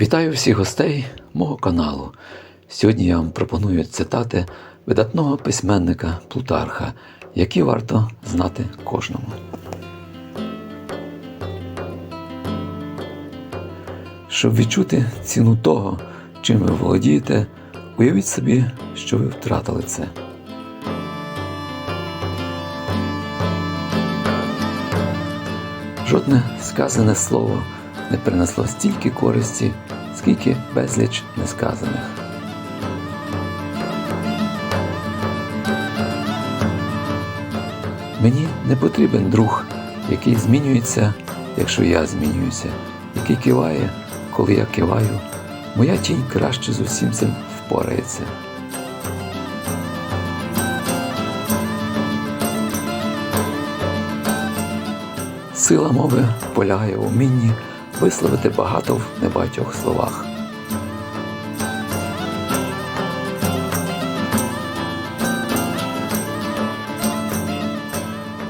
Вітаю всіх гостей мого каналу. Сьогодні я вам пропоную цитати видатного письменника Плутарха, які варто знати кожному. Щоб відчути ціну того, чим ви володієте, уявіть собі, що ви втратили це. Жодне сказане слово не принесло стільки користі, скільки безліч несказаних. Мені не потрібен друг, який змінюється, якщо я змінююся, який киває, коли я киваю. Моя тінь краще з усім цим впорається. Сила мови полягає в умінні висловити багато в небагатьох словах.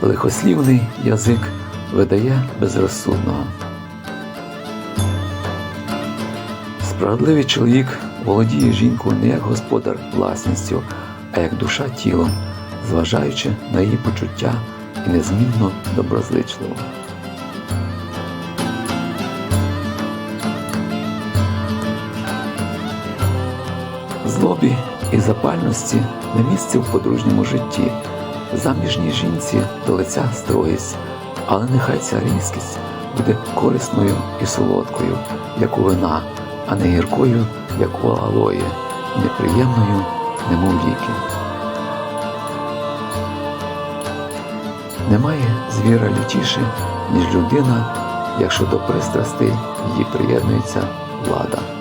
Лихослівний язик видає безрозсудного. Справедливий чоловік володіє жінкою не як господар власністю, а як душа тілом, зважаючи на її почуття і незмінно доброзичливо. Злобі і запальності не місце в подружньому житті, заміжній жінці до лиця строгість, але нехай ця різкість буде корисною і солодкою, як у вина, а не гіркою, як у алої, неприємною, немов ліки. Немає звіра лютіше, ніж людина, якщо до пристрастей її приєднується влада.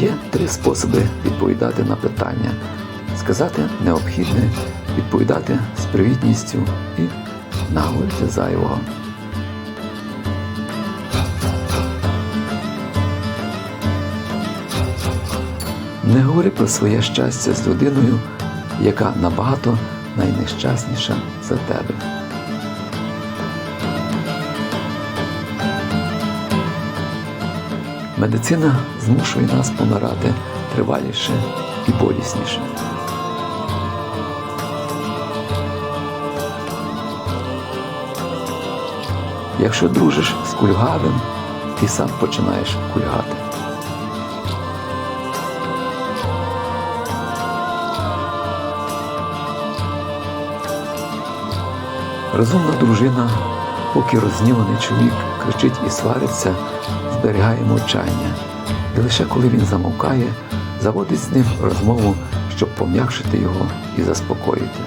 Є три способи відповідати на питання: сказати необхідне, відповідати з привітністю і наговорити зайвого. Не говори про своє щастя з людиною, яка набагато найнещасніша за тебе. Медицина змушує нас помирати триваліше і болісніше. Якщо дружиш з кульгавим, ти сам починаєш кульгати. Розумна дружина, поки розніваний чоловік кричить і свариться, зберігає мовчання, і лише коли він замовкає, заводить з ним розмову, щоб пом'якшити його і заспокоїти.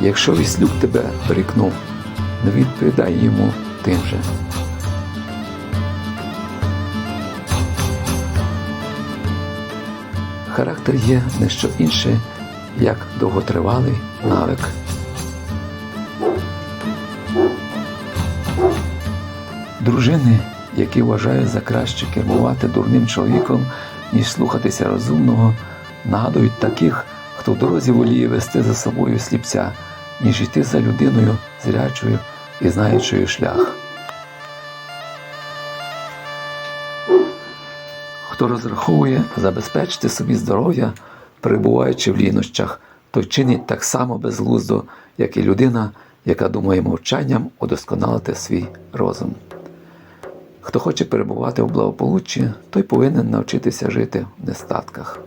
Якщо віслюк тебе брикнув, не відповідай йому тим же. Характер є не що інше, як довготривалий навик. Дружини, які вважають за краще кермувати дурним чоловіком, ніж слухатися розумного, нагадують таких, хто в дорозі воліє вести за собою сліпця, ніж йти за людиною зрячою і знаючою шлях. Хто розраховує забезпечити собі здоров'я, перебуваючи в лінощах, той чинить так само безглуздо, як і людина, яка думає мовчанням удосконалити свій розум. Хто хоче перебувати в благополуччі, той повинен навчитися жити в нестатках.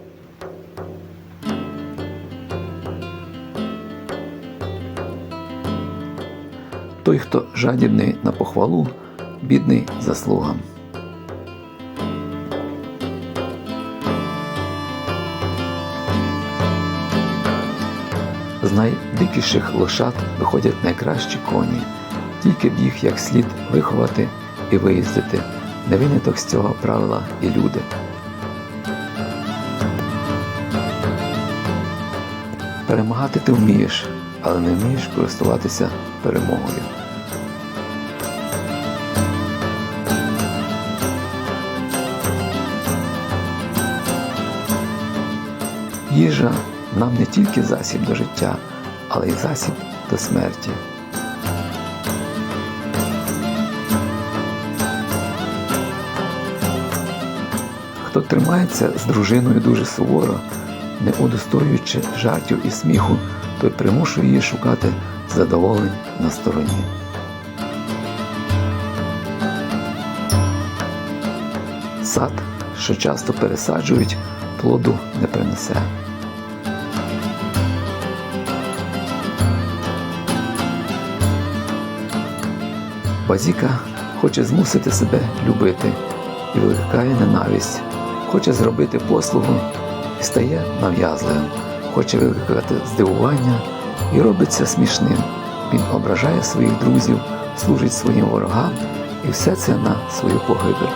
Той, хто жадібний на похвалу, бідний заслугам. З найдикіших лошад виходять найкращі коні, тільки б їх як слід виховати і виїздити. Не виняток з цього правила і люди. Перемагати ти вмієш, але не вмієш користуватися перемогою. їжа нам не тільки засіб до життя, але й засіб до смерті. Хто тримається з дружиною дуже суворо, не удостоюючи жартів і сміху, той примушує її шукати задоволень на стороні. Сад, що часто пересаджують, плоду не принесе. Базіка хоче змусити себе любити і викликає ненависть, хоче зробити послугу і стає нав'язливим, хоче викликати здивування і робиться смішним. Він ображає своїх друзів, служить своїм ворогам і все це на свою погибель.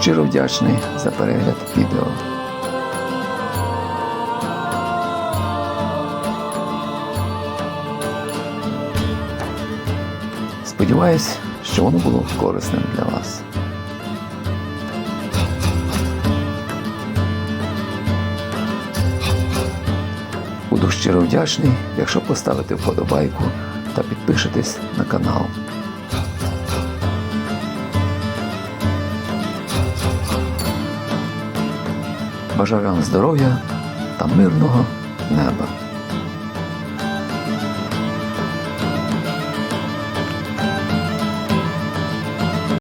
Щиро вдячний за перегляд відео. Сподіваюсь, що воно було корисним для вас. Буду щиро вдячний, якщо поставите вподобайку та підпишетесь на канал. Бажаю вам здоров'я та мирного неба.